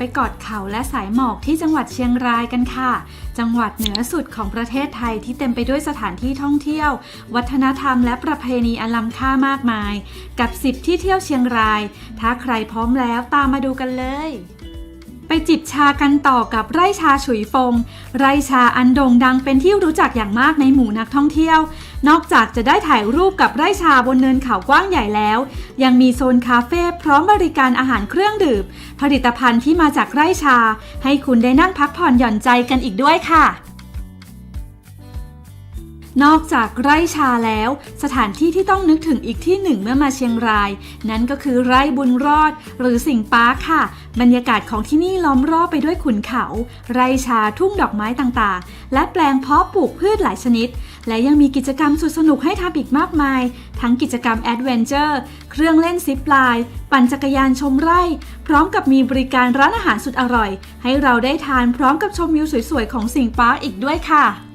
ไปเขาและสายหมอกที่จังหวัดเชียงรายกันค่ะ จังหวัดเหนือสุดของประเทศไทยที่เต็มไปด้วยสถานที่ท่องเที่ยว วัฒนธรรมและประเพณีอันล้ำค่ามากมาย กับ 10 ที่เที่ยวเชียงราย ถ้าใครพร้อมแล้วตามมาดูกันเลย ไปจิบชากันต่อกับไร่ชาฉุยฟง ไร่ชาอันโด่งดังเป็นที่รู้จักอย่างมากในหมู่นักท่องเที่ยว นอกจากจะได้ถ่ายรูปกับไร่ชาบนเนินเขากว้างใหญ่แล้ว ยังมีโซนคาเฟ่พร้อมบริการอาหารเครื่องดื่ม ผลิตภัณฑ์ที่มาจากไร่ชา ให้คุณได้นั่งพักผ่อนหย่อนใจกันอีกด้วยค่ะ นอกจากไร่ชาแล้ว สถานที่ที่ต้องนึกถึงอีกที่หนึ่งเมื่อมาเชียงราย นั่นก็คือไร่บุญรอด หรือสิงปาร์คค่ะ บรรยากาศของที่นี่ล้อมรอบไปด้วยขุนเขา ไร่ชาทุ่งดอกไม้ต่างๆ และแปลงเพาะปลูกพืชหลายชนิด และยังมีกิจกรรมสุดสนุกให้ทำอีกมากมาย ทั้งกิจกรรมแอดเวนเจอร์เครื่องเล่นซิปลน์ปั่นจักรยานชมไร่ พร้อมกับมีบริการร้านอาหารสุดอร่อย ให้เราได้ทานพร้อมกับชมวิวสวยๆของสิงปาร์คอีกด้วยค่ะ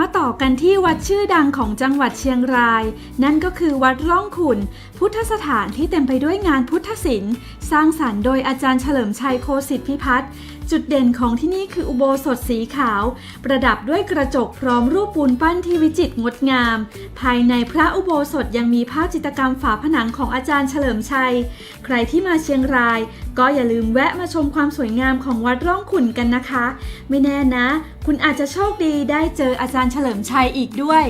มาต่อกันที่วัดชื่อดังของจังหวัดเชียงราย นั่นก็คือวัดร่องขุน พุทธสถานที่เต็มไปด้วยงานพุทธศิลป์ สร้างสรรค์โดยอาจารย์เฉลิมชัยโคสิทธิพิพัฒน์จุดเด่นของที่นี่คืออุโบสถสีขาว ประดับด้วยกระจกพร้อมรูปปูนปั้นที่วิจิตรงดงาม ภายในพระอุโบสถยังมีภาพจิตรกรรมฝาผนังของอาจารย์เฉลิมชัย ใครที่มาเชียงราย ก็อย่าลืมแวะมาชมความสวยงามของวัดร่องขุนกันนะคะ ไม่แน่นะ คุณอาจจะโชคดีได้เจออาจารย์เฉลิมชัยอีกด้วย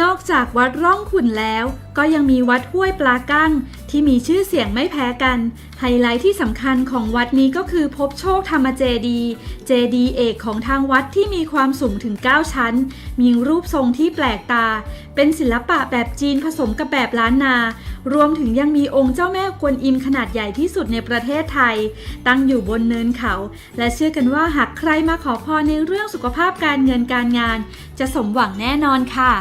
นอกจากวัดร่องขุนแล้ว ก็ยังมีวัดห้วยปลากั้ง ที่มีชื่อเสียงไม่แพ้กัน ไฮไลท์ที่สำคัญของวัดนี้ก็คือพบโชคธรรมเจดี เจดีเอกของทางวัดที่มีความสูงถึง 9 ชั้น มีรูปทรงที่แปลกตา เป็นศิลปะแบบจีนผสมกับแบบล้านนา รวมถึงยังมีองค์เจ้าแม่กวนอิมขนาดใหญ่ที่สุดในประเทศไทย ตั้งอยู่บนเนินเขา และเชื่อกันว่าหากใครมาขอพรในเรื่องสุขภาพการเงินการงาน จะสมหวังแน่นอนค่ะ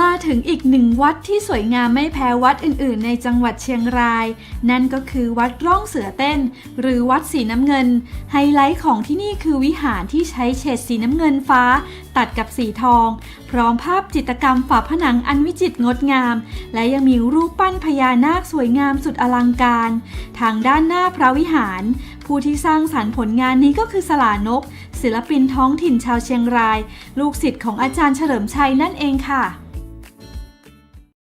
มาถึงอีกหนึ่งวัดที่สวยงามไม่แพ้วัดอื่นๆ ในจังหวัดเชียงราย นั่นก็คือวัดร่องเสือเต้น หรือวัดสีน้ำเงิน ไฮไลท์ของที่นี่คือวิหารที่ใช้เฉดสีน้ำเงินฟ้า ตัดกับสีทอง พร้อมภาพจิตรกรรมฝาผนังอันวิจิตรงดงาม และยังมีรูปปั้นพญานาคสวยงามสุดอลังการ ทางด้านหน้าพระวิหาร ผู้ที่สร้างสารรค์ผลงานนี้ก็คือสลานก ศิลปินท้องถิ่นชาวเชียงราย ลูกศิษย์ของอาจารย์เฉลิมชัยนั่นเองค่ะ